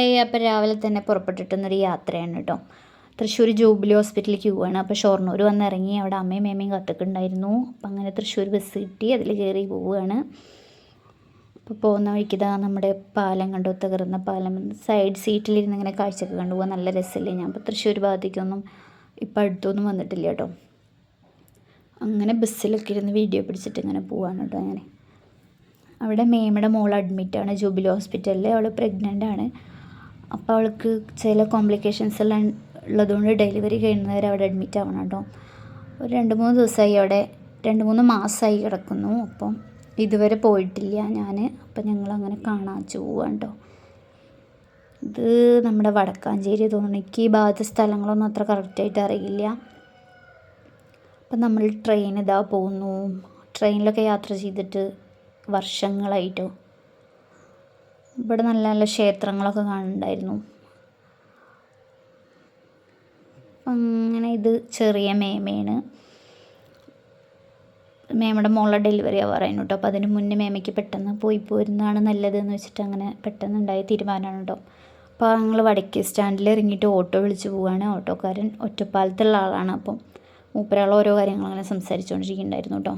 Hi അപ്പോൾ രാവിലെ തന്നെ പുറപ്പെട്ടിട്ടുന്നൊരു യാത്രയാണ് കേട്ടോ തൃശ്ശൂർ ജൂബിലി ഹോസ്പിറ്റലിലേക്ക് പോവുകയാണ് അപ്പോൾ ഷൊർണൂർ വന്ന് ഇറങ്ങി അവിടെ അമ്മയും മേമയും കത്തിക്കുണ്ടായിരുന്നു. അപ്പം അങ്ങനെ തൃശ്ശൂർ ബസ് കിട്ടി. അതിൽ കയറി പോവുകയാണ് അപ്പോൾ പോകുന്ന വഴിക്ക് ഇതാ നമ്മുടെ പാലം കണ്ടു. തകർന്ന പാലം. സൈഡ് സീറ്റിലിരുന്ന് ഇങ്ങനെ കാഴ്ചയൊക്കെ കണ്ടുപോകാൻ നല്ല രസമില്ലേ ഞാൻ അപ്പോൾ തൃശ്ശൂർ ഭാഗത്തേക്കൊന്നും ഇപ്പം അടുത്തൊന്നും വന്നിട്ടില്ല കേട്ടോ അങ്ങനെ ബസ്സിലൊക്കെ ഇരുന്ന് വീഡിയോ പിടിച്ചിട്ട് ഇങ്ങനെ പോവാണ് കേട്ടോ അങ്ങനെ. അവിടെ മേമയുടെ മോൾ അഡ്മിറ്റാണ് ജൂബിലി ഹോസ്പിറ്റലിൽ അവൾ പ്രഗ്നന്റ് ആണ്. അപ്പോൾ അവൾക്ക് ചില കോംപ്ലിക്കേഷൻസ് എല്ലാം ഉള്ളതുകൊണ്ട് ഡെലിവറി കഴിയുന്നവരെ അവിടെ അഡ്മിറ്റ് ആവണം കേട്ടോ. ഒരു രണ്ട് മൂന്ന് ദിവസമായി അവിടെ രണ്ട് മൂന്ന് മാസമായി കിടക്കുന്നു. അപ്പം ഇതുവരെ പോയിട്ടില്ല ഞാൻ അപ്പം ഞങ്ങൾ അങ്ങനെ കാണാൻ പോവാണ് കേട്ടോ. ഇത് നമ്മുടെ വടക്കാഞ്ചേരി തോന്നുന്നു. എനിക്ക് ഈ ഭാഗത്തെ സ്ഥലങ്ങളൊന്നും അത്ര കറക്റ്റായിട്ട് അറിയില്ല. അപ്പം നമ്മൾ ട്രെയിൻ ഇതാ പോകുന്നു. ട്രെയിനിലൊക്കെ യാത്ര ചെയ്തിട്ട് വർഷങ്ങളായിട്ടോ. ഇവിടെ നല്ല നല്ല ക്ഷേത്രങ്ങളൊക്കെ കാണുന്നുണ്ടായിരുന്നു. അങ്ങനെ ഇത് ചെറിയ മേമയാണ്. മേമയുടെ മോളെ ഡെലിവറി ആവാറായിരുന്നു കേട്ടോ. അപ്പോൾ അതിന് മുന്നേ മേമയ്ക്ക് പെട്ടെന്ന് പോയി പോരുന്നതാണ് നല്ലതെന്ന് വെച്ചിട്ട് അങ്ങനെ പെട്ടെന്ന് ഉണ്ടായ തീരുമാനമാണ് കേട്ടോ. അപ്പോൾ ഞങ്ങൾ വടക്കി സ്റ്റാൻഡിൽ ഇറങ്ങിയിട്ട് ഓട്ടോ വിളിച്ച് പോവുകയാണ് ഓട്ടോക്കാരൻ ഒറ്റപ്പാലത്തുള്ള ആളാണ്. അപ്പം മൂപ്പരാൾ ഓരോ കാര്യങ്ങൾ അങ്ങനെ സംസാരിച്ചുകൊണ്ടിരിക്കുന്നുണ്ടായിരുന്നു കേട്ടോ.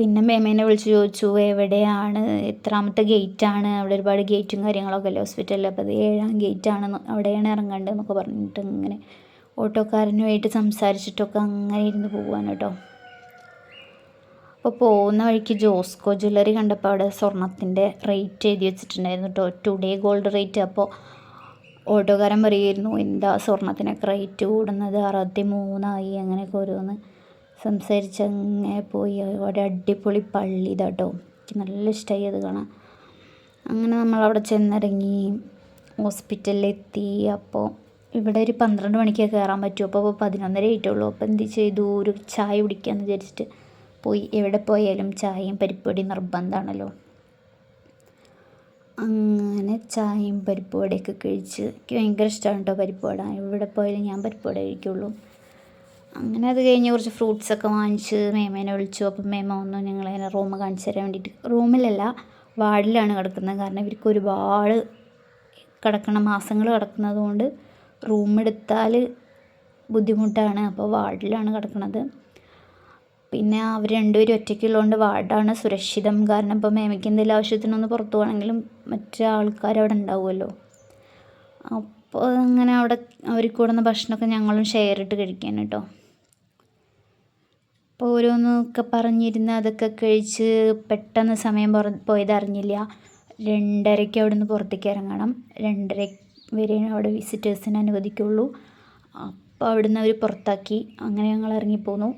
പിന്നെ മേമേനെ വിളിച്ച് ചോദിച്ചു എവിടെയാണ്? എത്രാമത്തെ ഗേറ്റാണ് അവിടെ ഒരുപാട് ഗേറ്റും കാര്യങ്ങളൊക്കെ അല്ലേ ഹോസ്പിറ്റലിൽ അപ്പോൾ അത് ഏഴാം ഗേറ്റാണ് അവിടെയാണ് ഇറങ്ങേണ്ടത് എന്നൊക്കെ പറഞ്ഞിട്ട് ഇങ്ങനെ ഓട്ടോക്കാരനുമായിട്ട് സംസാരിച്ചിട്ടൊക്കെ അങ്ങനെ ഇരുന്ന് പോവാൻ കേട്ടോ. അപ്പോൾ പോകുന്ന വഴിക്ക് ജോസ്കോ ജ്വല്ലറി കണ്ടപ്പോൾ അവിടെ സ്വർണത്തിന്റെ റേറ്റ് എഴുതി വെച്ചിട്ടുണ്ടായിരുന്നു കേട്ടോ. ടുഡേ ഗോൾഡ് റേറ്റ് അപ്പോൾ ഓട്ടോക്കാരൻ പറയുമായിരുന്നു എന്താ സ്വർണത്തിനൊക്കെ റേറ്റ് കൂടുന്നത്? അറുപത്തി മൂന്നായി അങ്ങനെയൊക്കെ ഓരോന്ന്. സംസാരിച്ച് അങ്ങനെ പോയി. അവിടെ അടിപൊളി പള്ളി ഇതാട്ടോ എനിക്ക് നല്ല ഇഷ്ടമായി അത് കാണാൻ. അങ്ങനെ നമ്മളവിടെ ചെന്നിറങ്ങി ഹോസ്പിറ്റലിലെത്തി. അപ്പോൾ ഇവിടെ ഒരു പന്ത്രണ്ട് മണിക്ക് കയറാൻ പറ്റും. അപ്പോൾ അപ്പോൾ പതിനൊന്നര ആയിട്ടുള്ളൂ. അപ്പോൾ എന്ത് ചെയ്തു? ഒരു ചായ കുടിക്കാമെന്ന് വിചാരിച്ചിട്ട് പോയി. എവിടെ പോയാലും ചായയും പരിപ്പുവടി നിർബന്ധമാണല്ലോ. അങ്ങനെ ചായയും പരിപ്പുവടയൊക്കെ കഴിച്ച്. എനിക്ക് ഭയങ്കര ഇഷ്ടമാണ് കേട്ടോ പരിപ്പുവട. എവിടെ പോയാലും ഞാൻ പരിപ്പുവട കഴിക്കുള്ളൂ. അങ്ങനെ അത് കഴിഞ്ഞ് കുറച്ച് ഫ്രൂട്ട്സൊക്കെ വാങ്ങിച്ച് മേമേനെ വിളിച്ചു. അപ്പം മേമ വന്നു ഞങ്ങളതിനെ റൂം കാണിച്ചു തരാൻ വേണ്ടിയിട്ട്. റൂമിലല്ല വാർഡിലാണ് കിടക്കുന്നത്. കാരണം ഇവർക്ക് ഒരുപാട് കിടക്കണ മാസങ്ങൾ കിടക്കുന്നത് കൊണ്ട് റൂം എടുത്താൽ ബുദ്ധിമുട്ടാണ്. അപ്പോൾ വാർഡിലാണ് കിടക്കുന്നത് പിന്നെ അവർ രണ്ടുപേരും ഒറ്റയ്ക്കുള്ളതുകൊണ്ട് വാർഡാണ് സുരക്ഷിതം. കാരണം ഇപ്പോൾ മേമയ്ക്ക് എന്തെങ്കിലും ആവശ്യത്തിനൊന്ന് പുറത്തു പോകണമെങ്കിലും മറ്റേ ആൾക്കാർ അവിടെ ഉണ്ടാവുമല്ലോ. അപ്പോൾ അങ്ങനെ അവിടെ അവർക്ക് കൂടുന്ന ഭക്ഷണമൊക്കെ ഞങ്ങളും ഷെയർ ഇട്ട് കഴിക്കാൻ കേട്ടോ. അപ്പോൾ ഓരോന്നൊക്കെ പറഞ്ഞിരുന്ന് അതൊക്കെ കഴിച്ച് പെട്ടെന്ന് സമയം പുറ പോയതറിഞ്ഞില്ല. രണ്ടരയ്ക്ക് അവിടെ നിന്ന് പുറത്തേക്ക് ഇറങ്ങണം. രണ്ടര വരെ അവിടെ വിസിറ്റേഴ്സിന് അനുവദിക്കുള്ളൂ. അപ്പോൾ അവിടുന്ന് അവർ പുറത്താക്കി. അങ്ങനെ ഞങ്ങൾ ഇറങ്ങിപ്പോന്നു.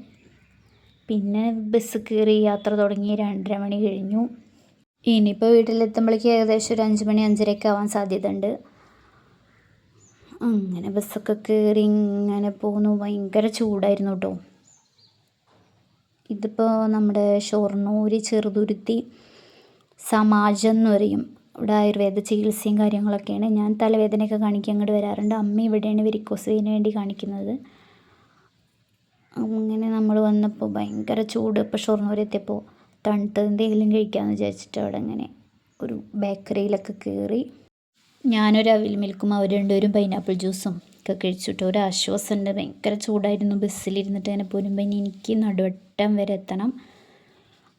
പിന്നെ ബസ് കയറി യാത്ര തുടങ്ങി രണ്ടര മണി കഴിഞ്ഞു. ഇനിയിപ്പോൾ വീട്ടിലെത്തുമ്പോഴേക്ക് ഏകദേശം ഒരു അഞ്ച് മണി അഞ്ചരയൊക്കെ ആവാൻ സാധ്യതയുണ്ട്. അങ്ങനെ ബസ്സൊക്കെ കയറി ഇങ്ങനെ പോകുന്നു ഭയങ്കര ചൂടായിരുന്നു കേട്ടോ ഇതിപ്പോൾ നമ്മുടെ ഷൊർണൂർ ചെറുതുരുത്തി സമാജം എന്ന് പറയും. ഇവിടെ ആയുർവേദ ചികിത്സയും കാര്യങ്ങളൊക്കെയാണ്. ഞാൻ തലവേദനയൊക്കെ കാണിക്കാൻ അങ്ങോട്ട് വരാറുണ്ട്. അമ്മ ഇവിടെയാണ് വെരിക്കോസ് വേണ്ടി കാണിക്കുന്നത്. അങ്ങനെ നമ്മൾ വന്നപ്പോൾ ഭയങ്കര ചൂട്. ഇപ്പോൾ ഷൊർണൂർ എത്തിയപ്പോൾ തണുത്തത് എന്തെങ്കിലും കഴിക്കാമെന്ന് വിചാരിച്ചിട്ട് അവിടെ അങ്ങനെ ഒരു ബേക്കറിയിലൊക്കെ കയറി. ഞാനൊരു അവിൽ മിൽക്കും അവർ രണ്ടുപേരും പൈനാപ്പിൾ ജ്യൂസും ഒക്കെ കഴിച്ചിട്ട്. ഒരു ആശ്വാസമുണ്ട്. ഭയങ്കര ചൂടായിരുന്നു. ബസ്സിലിരുന്നിട്ട് അങ്ങനെ പോരുമ്പോൾ പിന്നെ എനിക്ക് നടുവട്ടം വരെ എത്തണം.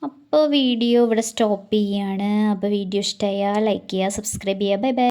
അപ്പോൾ വീഡിയോ ഇവിടെ സ്റ്റോപ്പ് ചെയ്യുകയാണ് അപ്പോൾ വീഡിയോ ഇഷ്ടമായാൽ ലൈക്ക് ചെയ്യുക സബ്സ്ക്രൈബ് ചെയ്യുക. Bye bye.